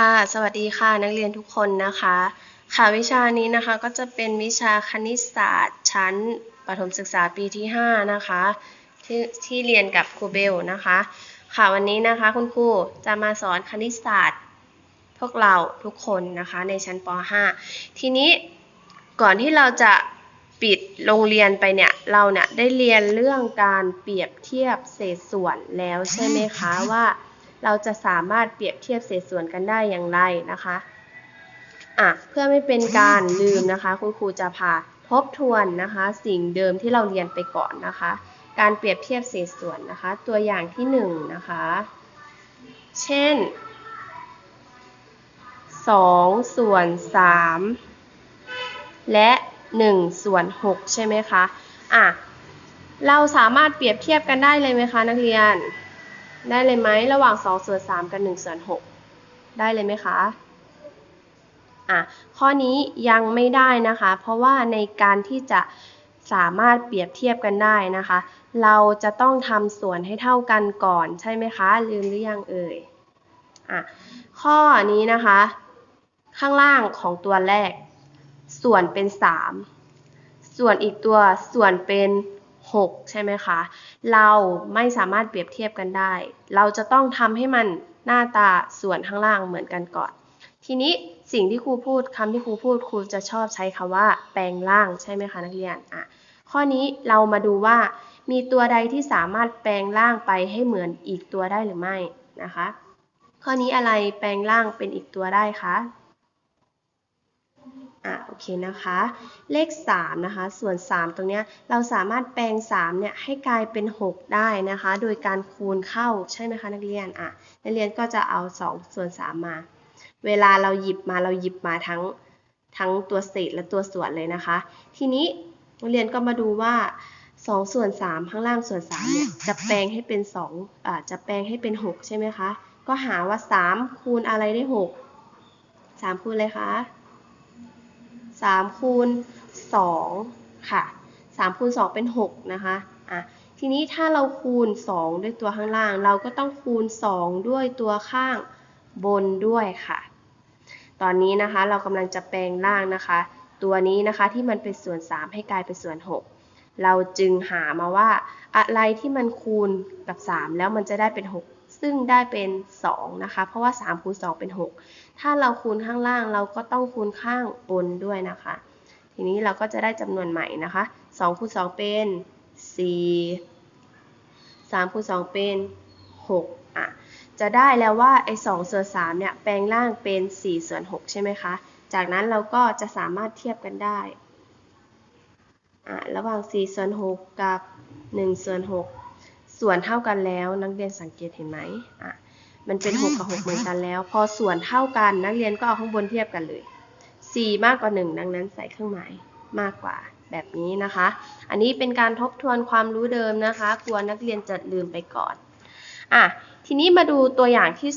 ค่ะ สวัสดีค่ะนักเรียนทุกคนนะคะ ค่ะวิชานี้นะคะก็จะเป็นวิชาคณิตศาสตร์ชั้นประถมศึกษาปีที่ 5 นะคะที่ที่เรียนกับครูเบลนะคะ ค่ะวันนี้นะคะคุณครูจะมาสอนคณิตศาสตร์ พวกเราทุกคนนะคะในชั้นป .5 ทีนี้ก่อนที่เราจะปิดโรงเรียนไปเนี่ยเราเนี่ยได้เรียนเรื่องการเปรียบเทียบเศษส่วนแล้วใช่ไหมคะว่า เราจะสามารถเปรียบเทียบเศษส่วนกันได้อย่างไรนะคะอะเพื่อไม่เป็นการลืมนะคะ คุณครูจะพาทบทวนนะคะ สิ่งเดิมที่เราเรียนไปก่อนนะคะ การเปรียบเทียบเศษส่วนนะคะ ตัวอย่างที่หนึ่งนะคะ เช่นสองส่วนสามและหนึ่งส่วนหกใช่ไหมคะอะเราสามารถเปรียบเทียบกันได้เลยไหมคะนักเรียน ได้เลยไหมระหว่าง2ส่วน3กับ1ส่วน6ได้เลยไหมคะอะข้อนี้ยังไม่ได้นะคะ เพราะว่าในการที่จะสามารถเปรียบเทียบกันได้นะคะ เราจะต้องทำส่วนให้เท่ากันก่อนใช่ไหมคะ ลืมหรือยังเอ่ยอะข้อนี้นะคะ ข้างล่างของตัวแรก ส่วนเป็น 3 ส่วนอีกตัวส่วนเป็น 6 ใช่ไหมคะ เราไม่สามารถเปรียบเทียบกันได้ เราจะต้องทำให้มันหน้าตาส่วนข้างล่างเหมือนกันก่อน ทีนี้สิ่งที่ครูพูดคำที่ครูพูดครูจะชอบใช้คำว่า แปลงร่างใช่ไหมคะนักเรียนอะข้อนี้เรามาดูว่ามีตัวใดที่สามารถแปลงร่างไปให้เหมือนอีกตัวได้หรือไม่นะคะ ข้อนี้อะไรแปลงร่างเป็นอีกตัวได้คะ อะโอเคนะคะ เลข 3 นะคะ ส่วน 3 ตรงเนี้ยเราสามารถแปลง 3 เนี่ยให้กลายเป็น 6 ได้นะคะ โดยการคูณเข้าใช่ไหมคะนักเรียนอะนักเรียนก็จะเอา 2 ส่วน 3 มา เวลาเราหยิบมาเราหยิบมาทั้งทั้งตัวเศษและตัวส่วนเลยนะคะ ทีนี้นักเรียนก็มาดูว่า2ส่วน3ข้างล่างส่วน3เนี่ยจะแปลงให้เป็น2อ่าจะแปลงให้เป็น 6 ใช่ไหมคะ ก็หาว่า 3 คูณอะไรได้ 6 3 คูณอะไรคะ 3คูณ2ค่ะ3คูณ2เป็น6นะคะอะทีนี้ถ้าเราคูณ 2 ด้วยตัวข้างล่าง เราก็ต้องคูณ 2 ด้วยตัวข้างบนด้วยค่ะ ตอนนี้นะคะเรากำลังจะแปลงร่างนะคะ ตัวนี้นะคะที่มันเป็นส่วน 3 ให้กลายเป็นส่วน 6 เราจึงหามาว่าอะไรที่มันคูณกับ 3 แล้วมันจะได้เป็น 6 ซึ่งได้เป็น 2 นะคะ เพราะว่า3คูณ2เป็น 6 ถ้าเราคูณข้างล่างเราก็ต้องคูณข้างบนด้วยนะคะ ทีนี้เราก็จะได้จำนวนใหม่นะคะ2คูณ2เป็น 4 3คูณ2เป็น 6 อะ จะได้แล้วว่าไอ้2ส่วน3เนี่ยแปลงร่างเป็น 4 ส่วน 6 ใช่ไหมคะ จากนั้นเราก็จะสามารถเทียบกันได้อะระหว่าง 4 ส่วน 6 กับ 1 ส่วน 6 ส่วนเท่ากันแล้วนักเรียนสังเกตเห็นไหมอะมันเป็น 6 กับ 6 เหมือนกันแล้ว พอส่วนเท่ากันนักเรียนก็เอาข้างบนเทียบกันเลย 4 มากกว่า 1 ดังนั้นใส่เครื่องหมายมากกว่าแบบนี้นะคะ อันนี้เป็นการทบทวนความรู้เดิมนะคะกลัวนักเรียนจะลืมไปก่อนอะทีนี้มาดูตัวอย่างที่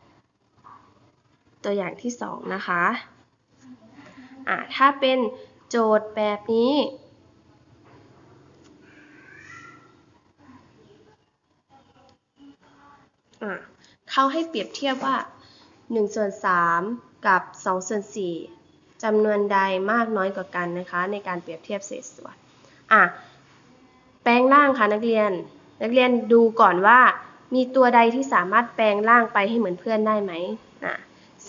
2 ตัวอย่างที่ 2 นะคะอะถ้าเป็นโจทย์แบบนี้ เขาให้เปรียบเทียบว่า1ส่วน3กับ2ส่วน4จำนวนใดมากน้อยกว่ากันนะคะ ในการเปรียบเทียบเศษส่วน อะ แปลงร่างค่ะนักเรียน นักเรียนดูก่อนว่ามีตัวใดที่สามารถแปลงร่างไปให้เหมือนเพื่อนได้ไหมอะ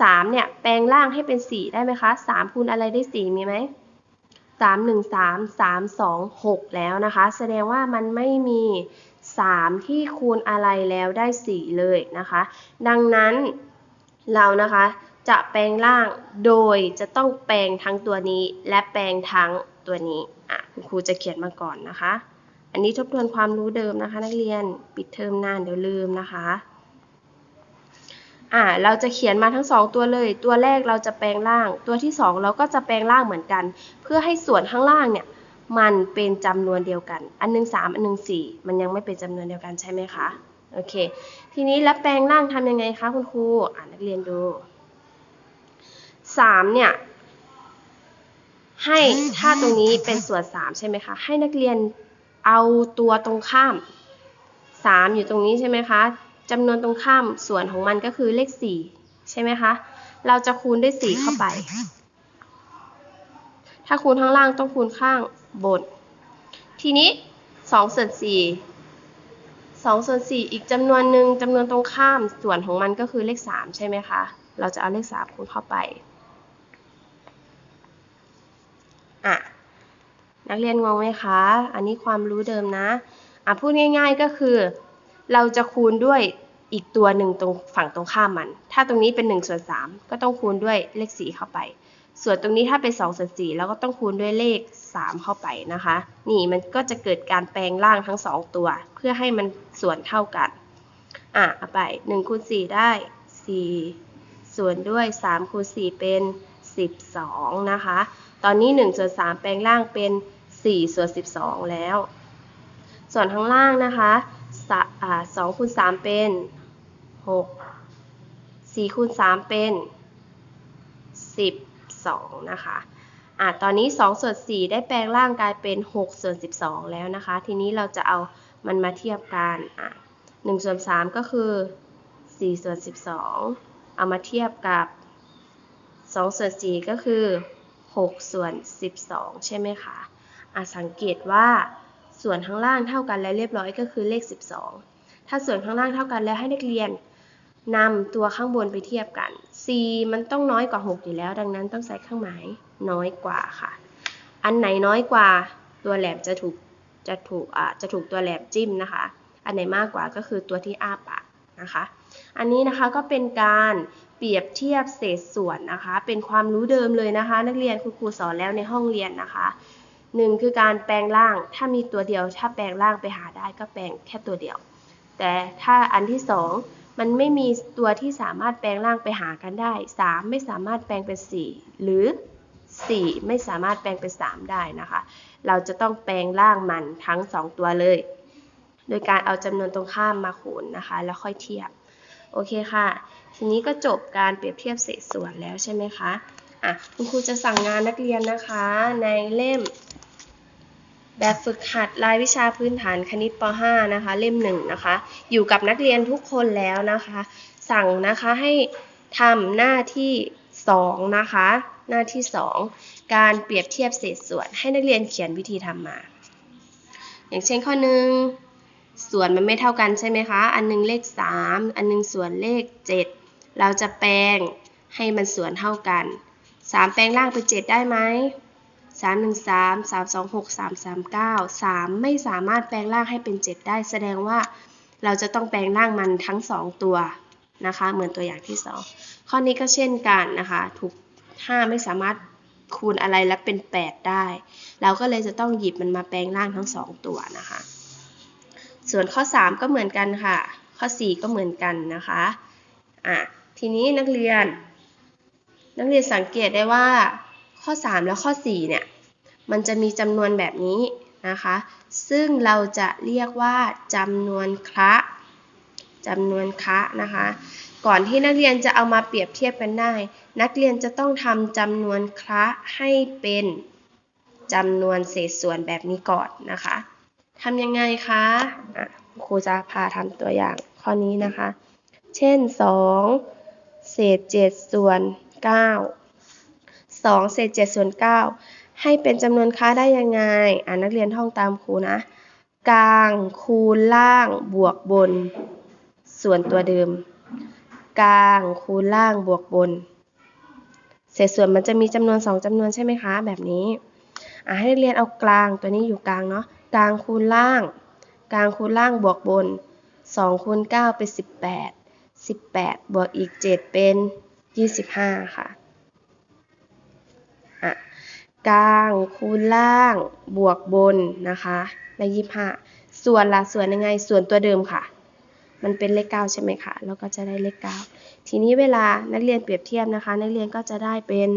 สามเนี่ยแปลงร่างให้เป็น4ได้ไหมคะ3คูณอะไรได้4มีไหม3 1 3 3 2 6แล้วนะคะ แสดงว่ามันไม่มี 3 ที่คูณอะไรแล้วได้ 4 เลยนะคะ ดังนั้นเรานะคะจะแปลงร่างโดยจะต้องแปลงทั้งตัวนี้ และแปลงทั้งตัวนี้อะคุณครูจะเขียนมาก่อนนะคะ อันนี้ทบทวนความรู้เดิมนะคะ นักเรียนปิดเทอมนานเดี๋ยวลืมนะคะอ่าเราจะเขียนมาทั้ง 2 ตัวเลย ตัวแรกเราจะแปลงร่าง ตัวที่ 2 เราก็จะแปลงร่างเหมือนกัน เพื่อให้ส่วนข้างล่างเนี่ย มันเป็นจำนวนเดียวกัน อันนึง 3 อันนึง 4 มันยังไม่เป็นจำนวนเดียวกันใช่ไหมคะ โอเค ทีนี้แล้วแปลงร่างทำยังไงคะคุณครู อ่านนักเรียนดู 3 เนี่ย ให้ถ้าตรงนี้เป็นส่วน 3 ใช่ไหมคะ ให้นักเรียนเอาตัวตรงข้าม 3 อยู่ตรงนี้ใช่ไหมคะจำนวนตรงข้ามส่วนของมันก็คือเลข 4 ใช่ไหมคะ เราจะคูณด้วย 4 เข้าไปถ้าคูณข้างล่างต้องคูณข้าง บนทีนี้2ส่วน4 2ส่วน4อีกจำนวนหนึ่งจำนวนตรงข้ามส่วนของมันก็คือเลข 3 ใช่ไหมคะ เราจะเอาเลข 3คูณเข้าไปอะนักเรียนงงไหมคะ อันนี้ความรู้เดิมนะอะพูดง่าย ๆก็คือ เราจะคูณด้วยอีกตัวหนึ่งตรงฝั่งตรงข้ามมัน ถ้าตรงนี้เป็น1ส่วน3ก็ต้องคูณด้วยเลข4เข้าไป ส่วนตรงนี้ถ้าเป็น2ส่วน4แล้วก็ต้องคูณด้วยเลข 3 เข้าไปนะคะ นี่มันก็จะเกิดการแปลงร่างทั้ง 2 ตัว เพื่อให้มันส่วนเท่ากัน อะเอาไป1คูณ4ได้ 4 ส่วนด้วย3คูณ4เป็น 12 นะคะ ตอนนี้1ส่วน3แปลงร่างเป็น 4 ส่วน 12 แล้ว ส่วนข้างล่างนะคะสองคูณ3เป็น 6 4คูณ3เป็น 12 นะคะอะตอนนี้ 2 ส่วน 4 ได้แปลงร่างกลายเป็น 6 ส่วน 12 แล้วนะคะ ทีนี้เราจะเอามันมาเทียบกันอะ1ส่วน 3 ก็คือ 4 ส่วน 12 เอามาเทียบกับ 2 ส่วน 4 ก็คือ 6 ส่วน 12 ใช่ไหมคะอะสังเกตว่าส่วนข้างล่างเท่ากันแล้วเรียบร้อยก็คือเลข 12 ถ้าส่วนข้างล่างเท่ากันแล้วให้นักเรียน นำตัวข้างบนไปเทียบกัน c มันต้องน้อยกว่า 6 อยู่แล้ว ดังนั้นต้องใส่เครื่องหมายน้อยกว่าค่ะ อันไหนน้อยกว่าตัวแหลมจะถูกจะถูกอ่าจะถูกตัวแหลมจิ้มนะคะ อันไหนมากกว่าก็คือตัวที่อ้าปากนะคะ อันนี้นะคะก็เป็นการเปรียบเทียบเศษส่วนนะคะ เป็นความรู้เดิมเลยนะคะ นักเรียนคุณครูสอนแล้วในห้องเรียนนะคะหนึ่งคือการแปลงร่าง ถ้ามีตัวเดียว ถ้าแปลงร่างไปหาได้ก็แปลงแค่ตัวเดียว แต่ถ้าอันที่สอง มันไม่มีตัวที่สามารถแปลงร่างไปหากันได้ 3 ไม่สามารถแปลงเป็น 4 หรือ 4 ไม่สามารถแปลงเป็น 3 ได้นะคะ เราจะต้องแปลงร่างมันทั้ง 2 ตัวเลย โดยการเอาจำนวนตรงข้ามมาคูณนะคะ แล้วค่อยเทียบ โอเคค่ะ ทีนี้ก็จบการเปรียบเทียบเศษส่วนแล้วใช่ไหมคะอะคุณครูจะสั่งงานนักเรียนนะคะในเล่ม แบบฝึกหัดรายวิชาพื้นฐานคณิตป .5 นะคะ เล่มหนึ่งนะคะ อยู่กับนักเรียนทุกคนแล้วนะคะ สั่งนะคะให้ทำหน้าที่ 2 นะคะ หน้าที่ 2 การเปรียบเทียบเศษส่วน ให้นักเรียนเขียนวิธีทำมา อย่างเช่นข้อหนึ่งส่วนมันไม่เท่ากันใช่ไหมคะ อันนึงเลข 3 อันนึงส่วนเลข 7 เราจะแปลงให้มันส่วนเท่ากัน 3 แปลงล่างเป็น 7 ได้ไหม 3 1 3 3 2 6 3 3 9 3 ไม่สามารถแปลงร่างให้เป็น 7 ได้ แสดงว่าเราจะต้องแปลงร่างมันทั้ง 2 ตัวนะคะ เหมือนตัวอย่างที่ 2 ข้อนี้ก็เช่นกันนะคะถูก5ไม่สามารถคูณอะไรแล้วเป็น 8 ได้ เราก็เลยจะต้องหยิบมันมาแปลงร่างทั้ง 2 ตัวนะคะ ส่วนข้อ 3 ก็เหมือนกันค่ะ ข้อ 4 ก็เหมือนกันนะคะอะทีนี้นักเรียน นักเรียนสังเกตได้ว่า ข้อ 3 และข้อ 4 เนี่ย มันจะมีจำนวนแบบนี้นะคะ ซึ่งเราจะเรียกว่าจำนวนคะจำนวนคะนะคะ ก่อนที่นักเรียนจะเอามาเปรียบเทียบกันได้ นักเรียนจะต้องทำจำนวนคะให้เป็นจำนวนเศษส่วนแบบนี้ก่อนนะคะทำยังไงคะะครูจะพาทำตัวอย่างข้อนี้นะคะ เช่น 2 เศษ 7 ส่วน 9 2 เศษ7ส่วน9ให้เป็นจำนวนค่าได้ยังไง อ่านักเรียนท่องตามครูนะ กลางคูณล่างบวกบน ส่วนตัวเดิม กลางคูณล่างบวกบน เศษส่วนมันจะมีจำนวน 2จำนวนใช่ไหมคะ แบบนี้ อ่าให้นักเรียนเอากลางตัวนี้อยู่กลางเนาะ กลางคูณล่าง กลางคูณล่างบวกบน2คูณ9เป็น18 18 บวกอีก 7 เป็น 25 ค่ะ กลางคูณล่าง บวกบนนะคะได้ยี่ห้าส่วนละส่วนยังไงส่วนตัวเดิมค่ะ มันเป็นเลขเก้าใช่ไหมคะเราก็จะได้เลขเก้าทีนี้เวลานักเรียนเปรียบเทียบนะคะ นักเรียนก็จะได้เป็น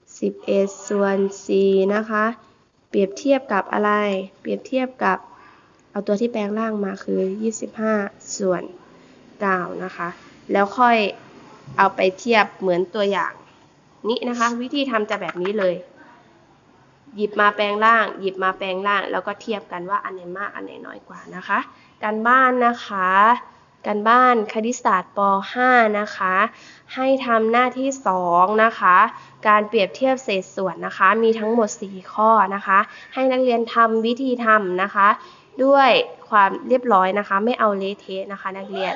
11ส่วน4นะคะ เปรียบเทียบกับอะไร เปรียบเทียบกับเอาตัวที่แปลงร่างมาคือ 25 ส่วน9นะคะ แล้วค่อยเอาไปเทียบเหมือนตัวอย่าง นี้นะคะ วิธีทำจะแบบนี้เลย หยิบมาแปลงร่าง หยิบมาแปลงร่าง แล้วก็เทียบกันว่าอันไหนมากอันไหนน้อยกว่านะคะ การบ้านนะคะการบ้านคณิตศาสตร์ป .5 นะคะ ให้ทำหน้าที่ 2 นะคะ การเปรียบเทียบเศษส่วนนะคะ มีทั้งหมด 4 ข้อนะคะ ให้นักเรียนทำวิธีทำนะคะ ด้วยความเรียบร้อยนะคะ ไม่เอาเละเทะนะคะ นักเรียน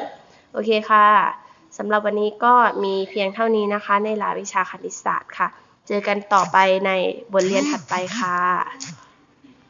โอเคค่ะ สำหรับวันนี้ก็มีเพียงเท่านี้นะคะ ในหลายวิชาคณิตศาสตร์ค่ะ เจอกันต่อไปในบทเรียนถัดไปค่ะ